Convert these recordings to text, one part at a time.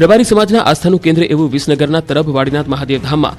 રબારી સમાજના આસ્થાનું કેન્દ્ર એવું વિસનગરના તરભવાડીનાથ મહાદેવ ધામમાં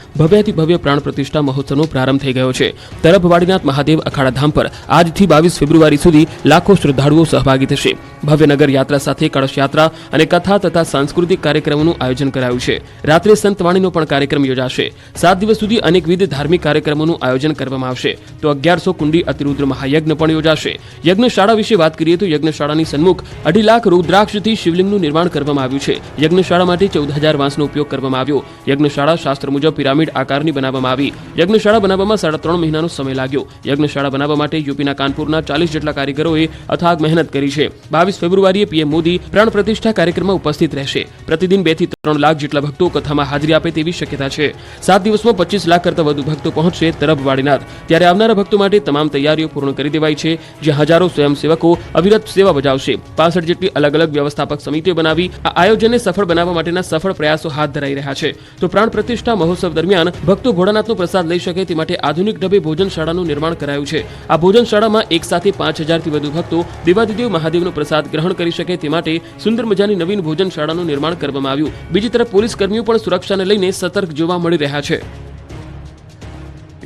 ભવ્ય પ્રાણ પ્રતિષ્ઠા મહોત્સવનો પ્રારંભ થઈ ગયો છે. તરભવાડીનાથ મહાદેવ અખાડા પર આજથી બાવીસ ફેબ્રુઆરી સુધી લાખો શ્રદ્ધાળુઓ સહભાગી થશે. ભવ્યનગર યાત્રા સાથે કળશ યાત્રા અને કથા તથા સાંસ્કૃતિક કાર્યક્રમોનું આયોજન કરાયું છે. રાત્રે સંતવાણીનો પણ કાર્યક્રમ યોજાશે. સાત દિવસ સુધી અનેકવિધ ધાર્મિક કાર્યક્રમોનું આયોજન કરવામાં આવશે. તો અગિયારસો કુંડી અતિરુદ્ર મહાયજ્ઞ પણ યોજાશે. યજ્ઞશાળા વિશે વાત કરીએ તો યજ્ઞશાળાની સન્મુખ અઢી લાખ રુદ્રાક્ષથી શિવલિંગનું નિર્માણ કરવામાં આવ્યું છે. યજ્ઞશાળા માટે ચૌદ હજાર વાંસનો ઉપયોગ કરવામાં આવ્યો. યજ્ઞશાળા શાસ્ત્ર મુજબ પિરામિડ આકારની બનાવવામાં આવી. યજ્ઞશાળા બનાવવામાં સાડા ત્રણ મહિનાનો સમય લાગ્યો. યજ્ઞશાળા બનાવવા માટે યુપીના કાનપુરના ચાલીસ જેટલા કારીગરોએ અથાગ મહેનત કરી છે. બાવીસ ફેબ્રુઆરીએ પીએમ મોદી પ્રાણ પ્રતિષ્ઠા કાર્યક્રમમાં ઉપસ્થિત રહેશે. પ્રતિદિન બેથી ત્રણ લાખ જેટલા ભક્તો કથામાં હાજરી આપે તેવી શક્યતા છે. સાત દિવસમાં પચીસ લાખ કરતા વધુ ભક્તો પહોંચશે તરફ વાડીનાથ. ત્યારે આવનારા ભક્તો માટે તમામ તૈયારીઓ પૂર્ણ કરી દેવાઈ છે, જ્યાં હજારો સ્વયંસેવકો અવિરત સેવા બજાવશે. પાસઠ જેટલી અલગ અલગ વ્યવસ્થાપક સમિતિઓ બનાવી આ આયોજનને સફળ બનાવવા માટેના સફળ પ્રયાસો હાથ ધરાઈ રહ્યા છે. તો પ્રાણ પ્રતિષ્ઠા મહોત્સવ દરમિયાન ભક્તો ભોળાનાથનો પ્રસાદ લઈ શકે તે માટે આધુનિક ઢબે ભોજનશાળાનું નિર્માણ કરાયું છે. આ ભોજનશાળામાં એક સાથે પાંચ હજારથી વધુ ભક્તો દેવાદિદેવ મહાદેવનો પ્રસાદ ગ્રહણ કરી શકે તે માટે સુંદર મજાની નવીન ભોજનશાળાનું નિર્માણ કરવામાં આવ્યું. બીજી તરફ પોલીસ કર્મીઓ પણ સુરક્ષાને લઈને સતર્ક જોવા મળી રહ્યા છે.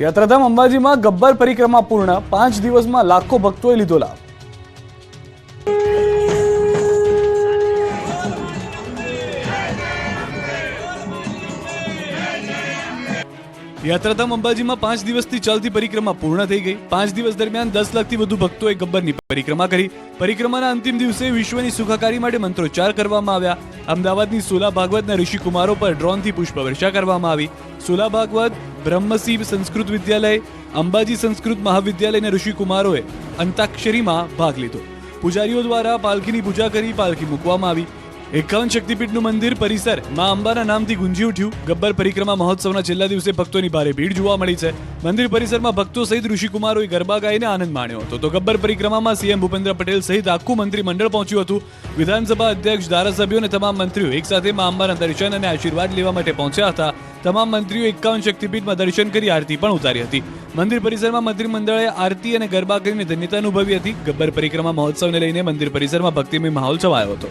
યાત્રાધામ અંબાજીમાં ગબ્બર પરિક્રમા પૂર્ણ. પાંચ દિવસમાં લાખો ભક્તોએ લીધો લાભ. યાત્રાધામ અંબાજીમાં પાંચ દિવસથી ચાલતી પરિક્રમા પૂર્ણ થઈ ગઈ. પાંચ દિવસ દરમિયાન દસ લાખથી વધુ ભક્તોએ ગબ્બરની પરિક્રમા કરી. પરિક્રમાના અંતિમ દિવસે વિશ્વની સુખાકારી માટે મંત્રોચ્ચાર કરવામાં આવ્યા. અમદાવાદની સોલા ભાગવતના ઋષિકુમારો પર ડ્રોનથી પુષ્પવર્ષા કરવામાં આવી. સોલા ભાગવત બ્રહ્મસિંહ સંસ્કૃત વિદ્યાલય, અંબાજી સંસ્કૃત મહાવિદ્યાલયના ઋષિકુમારોએ અંતાક્ષરીમાં ભાગ લીધો. પૂજારીઓ દ્વારા પાલખીની પૂજા કરી, પાલખી મૂકવામાં આવી. એકાવન શક્તિપીઠનું મંદિર, પરિસર. માં અંબાના નામથી ગુંજી ઉઠ્યું. ગબ્બર પરિક્રમા મહોત્સવના છેલ્લા દિવસે ભક્તોની ભારે ભીડ જોવા મળી છે. મંદિર, પરિસરમાં ભક્તો સહિત ઋષિકુમારોએ ગરબા ગાઈને આનંદ માણ્યો હતો. તો ગબ્બર પરિક્રમામાં સીએમ ભૂપેન્દ્ર પટેલ સહિત આખું મંત્રીમંડળ પહોંચ્યું હતું. વિધાનસભા અધ્યક્ષ, ધારાસભ્યો અને તમામ મંત્રીઓ એકસાથે માં અંબાના દર્શન અને આશીર્વાદ લેવા માટે પહોંચ્યા હતા. તમામ મંત્રીઓ એકાવન શક્તિપીઠમાં દર્શન કરી આરતી પણ ઉતારી હતી. મંદિર, પરિસરમાં મંત્રીમંડળે આરતી અને ગરબા કરીને ધન્યતા અનુભવી હતી. ગબ્બર પરિક્રમા મહોત્સવને લઈને મંદિર, પરિસરમાં ભક્તિમય માહોલ છવાયો હતો.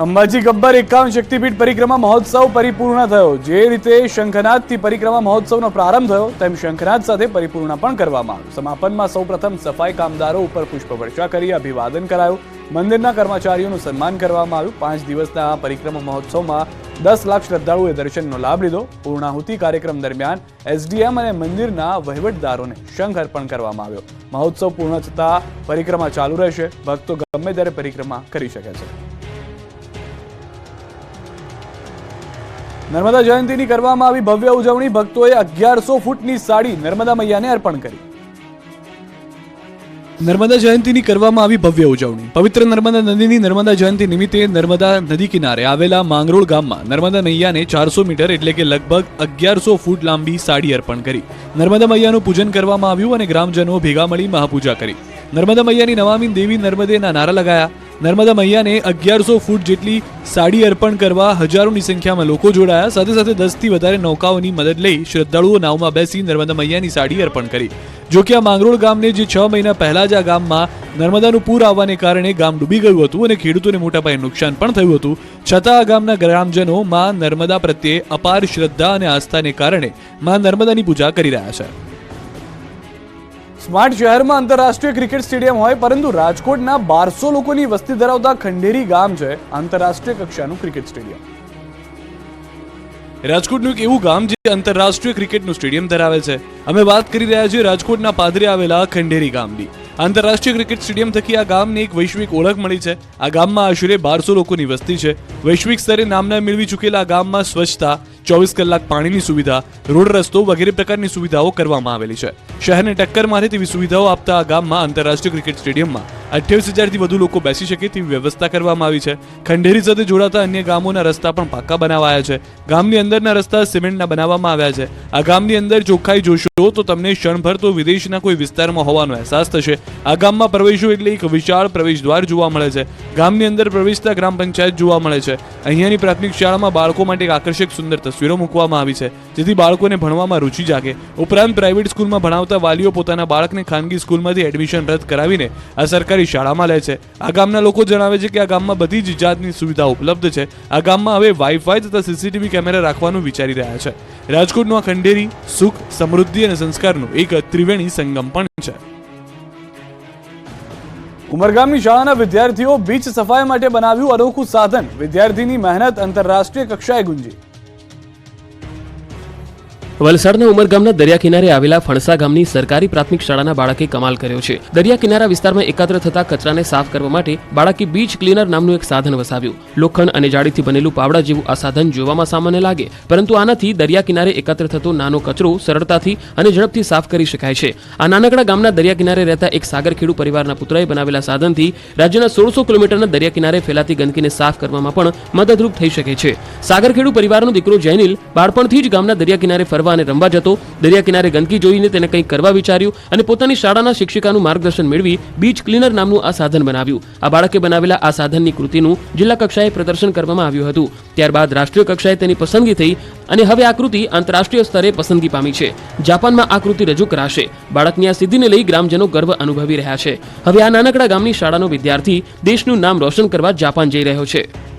અંબાજી ગબ્બર એકાવન શક્તિપીઠ પરિક્રમા મહોત્સવ પરિપૂર્ણ થયો. જે રીતે શંખનાદથી પરિક્રમા મહોત્સવનો પ્રારંભ થયો, તેમ શંખનાદ સાથે પરિપૂર્ણ પણ કરવામાં આવ્યું. સમાપનમાં સૌપ્રથમ સફાઈ કામદારો ઉપર પુષ્પવર્ષા કરી, અભિવાદન કરાયું. મંદિરના કર્મચારીઓનું સન્માન કરવામાં આવ્યું. પાંચ દિવસના આ પરિક્રમા મહોત્સવમાં દસ લાખ શ્રદ્ધાળુએ દર્શનનો લાભ લીધો. પૂર્ણાહુતિ કાર્યક્રમ દરમિયાન એસડીએમ અને મંદિરના વહીવટદારોને શંખ અર્પણ કરવામાં આવ્યો. મહોત્સવ પૂર્ણ થતાં પરિક્રમા ચાલુ રહેશે. ભક્તો ગમે ત્યારે પરિક્રમા કરી શકે છે. નર્મદા જયંતીની કરવામાં આવી ભવ્ય ઉજવણી ભક્તોએ અગિયારસો ફૂટની સાડી નર્મદા મૈયાને અર્પણ કરી. નર્મદા જયંતીની કરવામાં આવી ભવ્ય ઉજવણી. પવિત્ર નર્મદા નદીની નર્મદા જયંતી નિમિત્તે નર્મદા નદી કિનારે આવેલા માંગરોળ ગામમાં નર્મદા મૈયાને ચારસો મીટર એટલે કે લગભગ અગિયારસો ફૂટ લાંબી સાડી અર્પણ કરી. નર્મદા મૈયાનું પૂજન કરવામાં આવ્યું અને ગ્રામજનો ભેગા મળી મહાપૂજા કરી. નર્મદા મૈયાની નવામીન દેવી નર્મદેના નારા લગાયા. નર્મદા મૈયાને અગિયારસો ફૂટ જેટલી સાડી અર્પણ કરવા હજારોની સંખ્યામાં લોકો જોડાયા. સાથે સાથે દસથી વધારે નૌકાઓની મદદ લઈ શ્રદ્ધાળુઓ નાવમાં બેસી નર્મદા મૈયાની સાડી અર્પણ કરી. જોકે આ માંગરોળ ગામને જે છ મહિના પહેલા જ આ ગામમાં નર્મદાનું પૂર આવવાને કારણે ગામ ડૂબી ગયું હતું અને ખેડૂતોને મોટા પાયે નુકસાન પણ થયું હતું. છતાં આ ગામના ગ્રામજનો માં નર્મદા પ્રત્યે અપાર શ્રદ્ધા અને આસ્થાને કારણે માં નર્મદાની પૂજા કરી રહ્યા છે. સ્માર્ટ શહેરમાં આંતરરાષ્ટ્રીય ક્રિકેટ સ્ટેડિયમ હોય, પરંતુ રાજકોટના બારસો લોકોની વસ્તી ધરાવતા ખંડેરી ગામ છે આંતરરાષ્ટ્રીય કક્ષાનું ક્રિકેટ સ્ટેડિયમ. રાજકોટનું એક એવું ગામ જે આંતરરાષ્ટ્રીય ક્રિકેટનું સ્ટેડિયમ ધરાવે છે. અમે વાત કરી રહ્યા છીએ રાજકોટના પાદરે આવેલા ખંડેરી ગામની. આંતરરાષ્ટ્રીય ક્રિકેટ સ્ટેડિયમ થકી આ ગામને એક વૈશ્વિક ઓળખ મળી છે. આ ગામમાં આશરે બારસો લોકોની વસ્તી છે. વૈશ્વિક સ્તરે નામના મેળવી ચૂકેલા આ ગામમાં સ્વચ્છતા, ચોવીસ કલાક પાણીની સુવિધા, રોડ રસ્તો વગેરે પ્રકારની સુવિધાઓ કરવામાં આવેલી છે. શહેરને ટક્કર મારે તેવી સુવિધાઓ આપતા આ ગામમાં આંતરરાષ્ટ્રીય ક્રિકેટ સ્ટેડિયમમાં અઠ્યાવીસ હજારથી વધુ લોકો બેસી શકે તેવી વ્યવસ્થા કરવામાં આવી છે. ખંડેરી સાથે જોડાતા અન્ય ગામોના રસ્તા પણ પાકા બનાવાયા છે. ગામની અંદરના રસ્તા સિમેન્ટના બનાવવામાં આવ્યા છે. આ ગામની અંદર ચોખ્ખાઈ જોશો તો તમને ક્ષણભર તો વિદેશના કોઈ વિસ્તારમાં હોવાનો અહેસાસ થશે. આ ગામમાં પ્રવેશો એટલે એક વિશાળ પ્રવેશ દ્વાર જોવા મળે છે. ગામની અંદર પ્રવેશતા ગ્રામ પંચાયત જોવા મળે છે. અહીંયાની પ્રાથમિક શાળામાં બાળકો માટે એક આકર્ષક સુંદર તસવીરો મૂકવામાં આવી છે. જેથી બાળકોને ભણવામાં રુચિ જાગે. ઉપરાંત પ્રાઇવેટ સ્કૂલમાં ભણાવતા વાલીઓ પોતાના બાળકને ખાનગી સ્કૂલમાંથી એડમિશન રદ કરાવીને આ સરકારી સરકારી શાળામાં લે છે. આ ગામના લોકો જણાવે છે કે આ ગામમાં બધી જ જાતની સુવિધા ઉપલબ્ધ છે. આ ગામમાં હવે વાઈફાઈ તથા સીસીટીવી કેમેરા રાખવાનું વિચારી રહ્યા છે. રાજકોટનું આ ખંડેરી સુખ, સમૃદ્ધિ અને સંસ્કારનું એક ત્રિવેણી સંગમ પણ છે. ઉમરગામની શાળાના વિદ્યાર્થીઓ બીચ સફાઈ માટે બનાવ્યું અનોખું સાધન. વિદ્યાર્થીની મહેનત આંતરરાષ્ટ્રીય કક્ષાએ ગુંજી. વલસાડના ઉમરગામના દરિયા કિનારે આવેલા ફણસા ગામની સરકારી પ્રાથમિક શાળાના બાળકે કમાલ કર્યો છે. દરિયા કિનારા વિસ્તારમાં એકત્ર થતા કચરાને સાફ કરવા માટે બાળકે બીચ ક્લીનર નામનું એક સાધન વસાવ્યું. લોખંડ અને જાળીથી બનેલું પાવડા જેવું આ સાધન જોવામાં સામાન્ય લાગે, પરંતુ આનાથી દરિયા કિનારે એકત્ર થતો નાનો કચરો સરળતાથી અને ઝડપથી સાફ કરી શકાય છે. આ નાનકડા ગામના દરિયા કિનારે રહેતા એક સાગરખેડુ પરિવારના પુત્રએ બનાવેલા સાધનથી રાજ્યના સોળસો કિલોમીટરના દરિયા કિનારે ફેલાતી ગંદકીને સાફ કરવામાં પણ મદદરૂપ થઈ શકે છે. સાગરખેડુ પરિવારનો દીકરો જૈનિલ બાળપણથી જ ગામના દરિયા કિનારે ફરવા અને રમવા જતો, દરિયા કિનારે ગંદકી જોઈને તેને કંઈક કરવા વિચાર્યું અને પોતાની શાળાના શિક્ષિકાનું માર્ગદર્શન મેળવી બીચ ક્લીનર નામનું આ સાધન બનાવ્યું. આ બાળકે બનાવેલા આ સાધનની કૃતિનું જિલ્લા કક્ષાએ પ્રદર્શન કરવામાં આવ્યું હતું. ત્યારબાદ રાષ્ટ્રીય કક્ષાએ તેની પસંદગી થઈ અને હવે આ કૃતિ આંતરરાષ્ટ્રીય સ્તરે પસંદગી પામી છે. જાપાનમાં આ કૃતિ રજૂ કરાશે. બાળકની આ સિદ્ધિને લઈ ગ્રામજનો ગર્વ અનુભવી રહ્યા છે. હવે આ નાનકડા ગામની શાળાનો વિદ્યાર્થી દેશનું નામ રોશન કરવા જાપાન જઈ રહ્યો છે.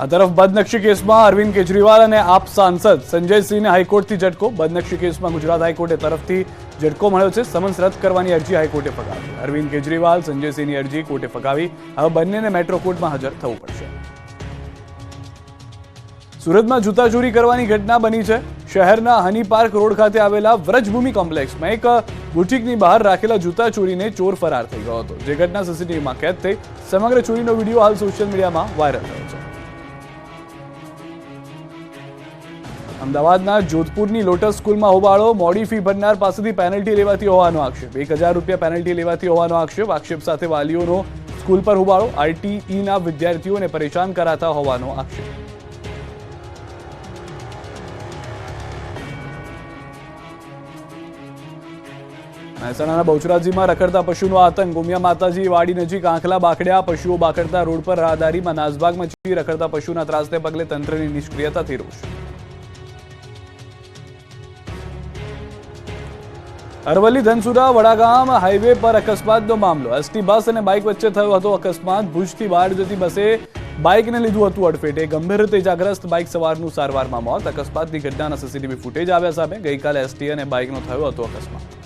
આ તરફ બદનક્ષી કેસમાં અરવિંદ કેજરીવાલ અને આપ સાંસદ સંજયસિંહને હાઈકોર્ટથી ઝટકો. બદનક્ષી કેસમાં ગુજરાત હાઈકોર્ટે તરફથી ઝટકો મળ્યો છે. સમન્સ રદ કરવાની અરજી હાઈકોર્ટે ફગાવી. અરવિંદ કેજરીવાલ સંજયસિંહની અરજી કોર્ટે ફગાવી. હવે બંનેને મેટ્રો કોર્ટમાં હાજર થવું પડશે. સુરતમાં જૂતા ચોરી કરવાની ઘટના બની છે. શહેરના હની પાર્ક રોડ ખાતે આવેલા વ્રજભૂમિ કોમ્પ્લેક્સમાં એક બુટીકની બહાર રાખેલા જૂતા ચોરીને ચોર ફરાર થઈ ગયો હતો. જે ઘટના સીસીટીવીમાં કેદ થઈ. સમગ્ર ચોરીનો વીડિયો હાલ સોશિયલ મીડિયામાં વાયરલ થયો અમદાવાદના જોધપુરની લોટસ સ્કૂલમાં હોબાળો, મોડી ફી ભરનાર પાસેથી પેનલ્ટી લેવાતી હોવાનો આક્ષેપ. એક હજાર રૂપિયા પેનલ્ટી લેવાતી હોવાનો આક્ષેપ. આક્ષેપ સાથે વાલીઓનો સ્કૂલ પર હોબાળો, આરટીઈના વિદ્યાર્થીઓને પરેશાન કરાતા હોવાનો આક્ષેપ. મહેસાણાના બહુચરાજીમાં રખડતા પશુનો આતંક. ઉમિયા માતાજી વાડી નજીક આંખલા બાકડ્યા પશુઓ બાકડતા રોડ પર રાહદારીમાં નાસભાગ મચી રખડતા પશુના ત્રાસને પગલે તંત્રની નિષ્ક્રિયતાથી રોષ. અરવલ્લી ધનસુરા વડાગામ હાઈવે પર અકસ્માતનો મામલો. એસટી બસ અને બાઇક વચ્ચે થયો હતો અકસ્માત. ભુજથી બહાર જતી બસે બાઇકને લીધું હતું અડફેટે. ગંભીર રીતે ઇજાગ્રસ્ત બાઇક સવારનું સારવારમાં મોત. અકસ્માતની ઘટનાના સીસીટીવી ફૂટેજ આવ્યા સામે ગઈકાલે એસટી અને બાઇકનો થયો હતો અકસ્માત.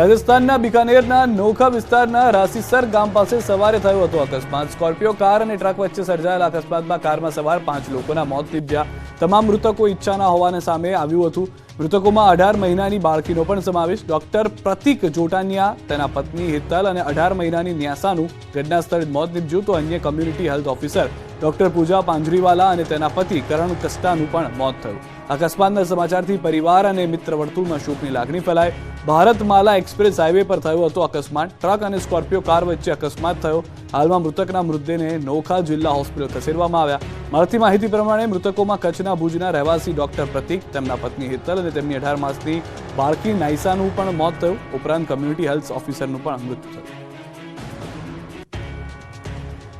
રાજસ્થાનના બિકાનેરના નોખા વિસ્તારના રાસીસર ગામ પાસે સવારે થયો હતો અકસ્માત. સ્કોર્પિયો કાર અને ટ્રક વચ્ચે સર્જાયેલા અકસ્માતમાં કારમાં સવાર પાંચ લોકોના મોત નીપજ્યા. તમામ મૃતકો ઈચ્છાના હોવાને સામે આવ્યું હતું. મૃતકોમાં અઢાર મહિનાની બાળકીનો પણ સમાવેશ. ડોક્ટર પ્રતિક જોટાનિયા, તેના પત્ની હિતલ અને અઢાર મહિનાની ન્યાસાનું ઘટના સ્થળે જ મોત નીપજ્યું. તો અન્ય community health officer doctor Pooja Panjriwala અને તેના પતિ કરણ કસ્ટાનું પણ મોત થયું. અકસ્માતના સમાચારથી પરિવાર અને મિત્ર વર્તુળમાં શોકની લાગણી ફેલાય. ભારતમાલા એક્સપ્રેસ હાઈવે પર થયો હતો અકસ્માત. ટ્રક અને સ્કોર્પિયો કાર વચ્ચે અકસ્માત થયો. હાલમાં મૃતકના મૃતદેહને નોખા જિલ્લા હોસ્પિટલ ખસેડવામાં આવ્યા. મળતી માહિતી પ્રમાણે મૃતકોમાં કચ્છના ભુજના રહેવાસી ડોક્ટર પ્રતિક, તેમના પત્ની હેતલ અને તેમની અઢાર માસની બાળકી નાઇસાનું પણ મોત થયું. ઉપરાંત કમ્યુનિટી હેલ્થ ઓફિસરનું પણ મૃત્યુ થયું.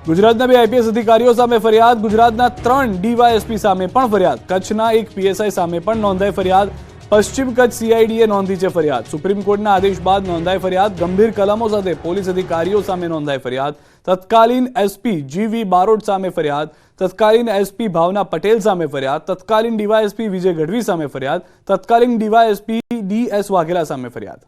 ગુજરાતના બે આઈપીએસ અધિકારીઓ સામે ફરિયાદ ગુજરાતના ત્રણ ડીવાયએસપી સામે પણ ફરિયાદ કચ્છના એક પીએસઆઈ સામે પણ નોંધાઈ ફરિયાદ પશ્ચિમ કચ્છ સીઆઈડીએ નોંધી છે ફરિયાદ સુપ્રીમ કોર્ટના આદેશ બાદ નોંધાઈ ફરિયાદ ગંભીર કલમો સાથે પોલીસ અધિકારીઓ સામે નોંધાઈ ફરિયાદ તત્કાલીન એસપી જીવી બારોટ સામે ફરિયાદ તત્કાલીન એસપી ભાવના પટેલ સામે ફરિયાદ તત્કાલીન ડીવાયએસપી વિજય ગઢવી સામે ફરિયાદ તત્કાલીન ડીવાયએસપી ડીએસ વાઘેલા સામે ફરિયાદ